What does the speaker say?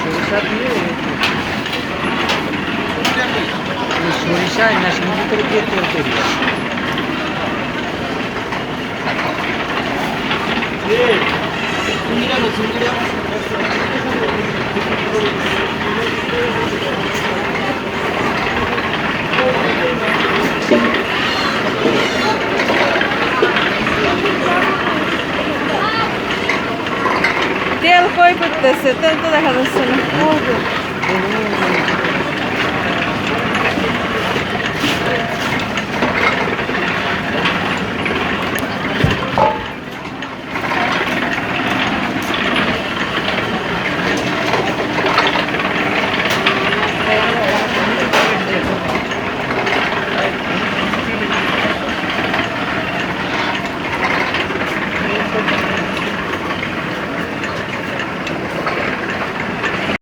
সরিষা দিয়ে এই সরিষা এই মেশিনের দিয়ে তেল তৈরি হয়। তেল কই করতেছে তেল তো দেখা যাচ্ছে না।